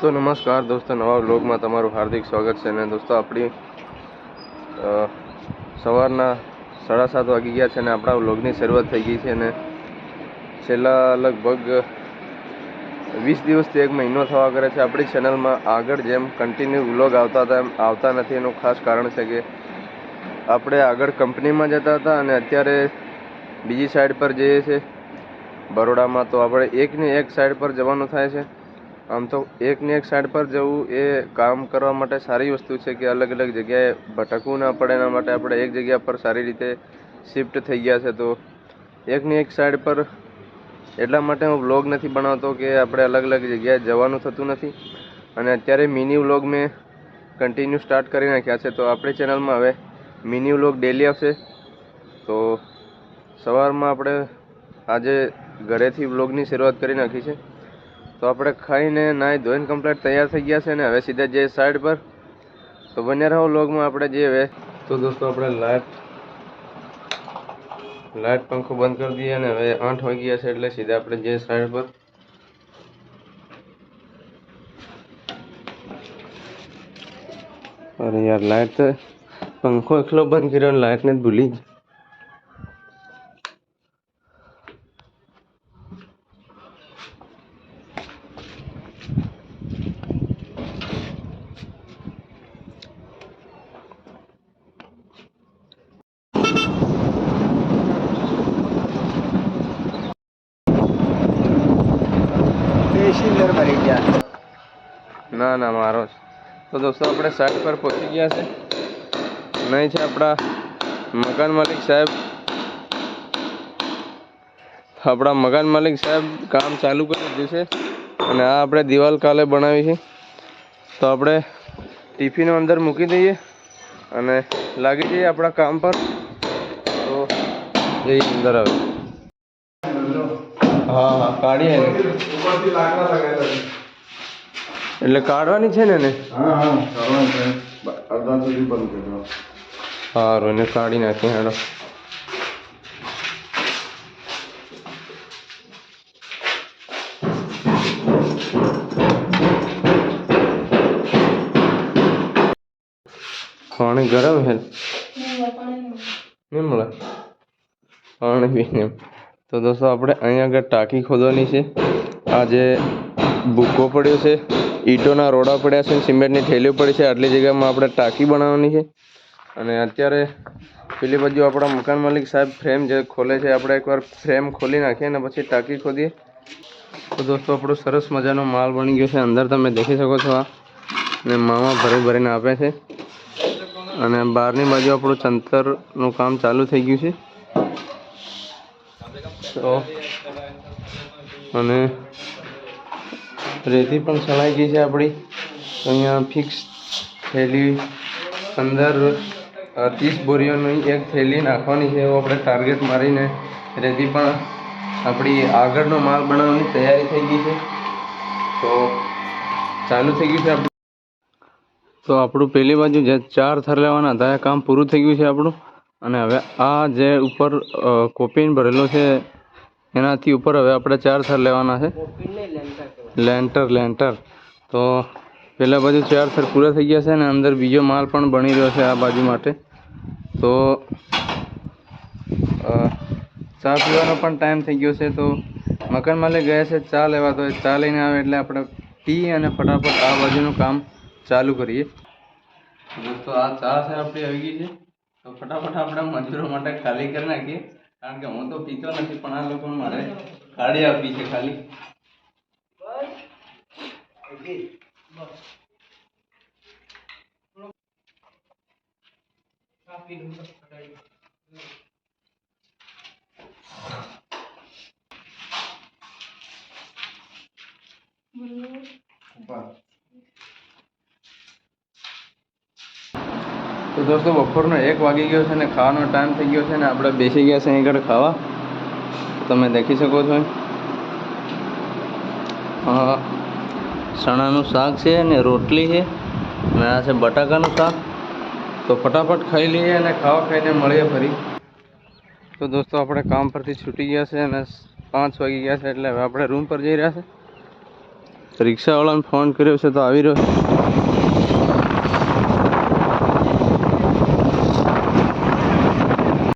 તો નમસ્કાર. દોસ્તો, નવા બ્લોગમાં તમારું હાર્દિક સ્વાગત છે અને દોસ્તો, આપણી સવારના સાડા સાત વાગી ગયા છે અને આપણા બ્લોગની શરૂઆત થઈ ગઈ છે અને છેલ્લા લગભગ વીસ દિવસથી એક મહિનો થવા કરે છે આપણી ચેનલમાં. આગળ જેમ કન્ટિન્યુ વ્લોગ આવતા હતા એમ આવતા નથી, એનું ખાસ કારણ છે કે આપણે આગળ કંપનીમાં જતા હતા અને અત્યારે બીજી સાઈડ પર જઈએ છીએ. બરોડામાં તો આપણે એકની એક સાઈડ પર જવાનું થાય છે. આમ તો એકની એક સાઈડ પર જવું એ કામ કરવા માટે સારી વસ્તુ છે કે અલગ અલગ જગ્યાએ ભટકવું ના પડે એના માટે આપણે એક જગ્યા પર સારી રીતે શિફ્ટ થઈ ગયા છે તો એકની એક સાઈડ પર એટલા માટે હું વ્લોગ નથી બનાવતો કે આપણે અલગ અલગ જગ્યાએ જવાનું થતું નથી. અને અત્યારે મિની વ્લોગ મેં કન્ટિન્યુ સ્ટાર્ટ કરી નાખ્યા છે તો આપણી ચેનલમાં હવે મિની વ્લોગ ડેલી આવશે. તો સવારમાં આપણે આજે ઘરેથી વ્લોગની શરૂઆત કરી નાખી છે. તો આપણે ખાઈને નાહી ધોઈને કમ્પ્લીટ તૈયાર થઈ ગયા છે ને હવે સીધા જઈએ સાઈડ પર. તો બન્યા રહો લોગમાં આપણે જઈએ તો દોસ્તો આપણે લાઈટ લાઈટ પંખો બંધ કરી દઈએ અને હવે આઠ વાગી ગયા છે એટલે સીધા આપણે જઈએ સાઈડ પર. અરે યાર લાઈટ તો પંખો એકલો બંધ કર્યો અને લાઈટને જ ભૂલી જ પેસેન્જર મરી ગયા ના ના, મારો જ. તો દોસ્તો, આપણે સાઈડ પર પહોંચી ગયા છે. નહીં છે આપણા મકાન માલિક સાહેબ. આપણા મકાન માલિક સાહેબ કામ ચાલુ કરી છે અને આ આપણે દિવાલ કાલે બનાવી છે. તો આપણે ટિફિન અંદર મૂકી દઈએ અને લાગી જઈએ આપણા કામ પર. તો જઈએ અંદર આવે હા હા, કાઢીએ. એટલે કાઢવાની છે ને એને? છે. સારું એને કાઢી નાખીએ હેડો પાણી ગરમ હે નહીં પાણી પીને તો દોસ્તો આપણે અહીંયા આગળ ટાંકી ખોદવાની છે. આજે ભૂકો પડ્યો છે. ઈંટોના રોડા પડ્યા છે, સિમેન્ટની થેલીઓ પડી છે, આટલી જગ્યામાં આપણે ટાંકી બનાવવાની છે. અને અત્યારે પેલી બાજુ આપણા મકાન માલિક સાહેબ ફ્રેમ જે ખોલે છે, આપણે એકવાર ફ્રેમ ખોલી નાખીએ અને પછી ટાંકી ખોદીએ. તો દોસ્તો, આપણો સરસ મજાનો માલ બની ગયો છે, અંદર તમે દેખી શકો છો આ. ને મામા ભરી ભરીને આપે છે. અને બહારની બાજુ આપણું ચંતરનું કામ ચાલુ થઈ ગયું છે. તો, અને રેતી પણ ચલાઈ ગઈ છે આપણી. અહીંયા ફિક્સ થેલી અંદર ત્રીસ બોરીઓની એક થેલી નાખવાની છે, એવો આપણે ટાર્ગેટ મારીને રેતી પણ આપણી આગળનો માલ બનાવવાની તૈયારી થઈ ગઈ છે. તો ચાલુ થઈ ગયું છે તો આપણું પહેલી બાજુ જે ચાર થર લેવાના હતા, એ કામ પૂરું થઈ ગયું છે આપણું. અને હવે આ જે ઉપર કોપીન ભરેલો છે, એનાથી ઉપર હવે આપણે ચાર થર લેવાના છે. લેન્ટર લેન્ટર. તો પહેલાં બાજુ ચાર થર પૂરા થઈ ગયા છે અને અંદર બીજો માલ પણ બની રહ્યો છે આ બાજુ માટે. તો ચા પીવાનો પણ ટાઈમ થઈ ગયો છે. તો મકાન માલિક ગયા છે, ચા લેવા તો ચા લઈને આવે એટલે આપણે પી અને ફટાફટ આ બાજુનું કામ ચાલુ કરીએ. દોસ્તો, આ ચા છે આપણી આવી ગઈ છે. તો ફટાફટ આપણે મજૂરો માટે ખાલી કરી નાખીએ. કારણ કે હું તો પીતો નથી, પણ આ લોકો મારે કાઢી આપી છે ખાલી. તો દોસ્તો, બપોરનો એક વાગી ગયો છે ને ખાવાનો ટાઈમ થઈ ગયો છે ને આપણે બેસી ગયા છે અહીં આગળ ખાવા. તમે દેખી શકો છો. ચણાનું શાક છે ને રોટલી છે અને આ છે બટાકાનું શાક. તો ફટાફટ ખાઈ લઈએ અને ખાવા ખાઈને મળીએ ફરી. તો દોસ્તો, આપણે કામ પરથી છૂટી ગયા છે અને પાંચ વાગી ગયા છે એટલે હવે આપણે રૂમ પર જઈ રહ્યા છે. રિક્ષાવાળાને ફોન કર્યો છે તો આવી રહ્યો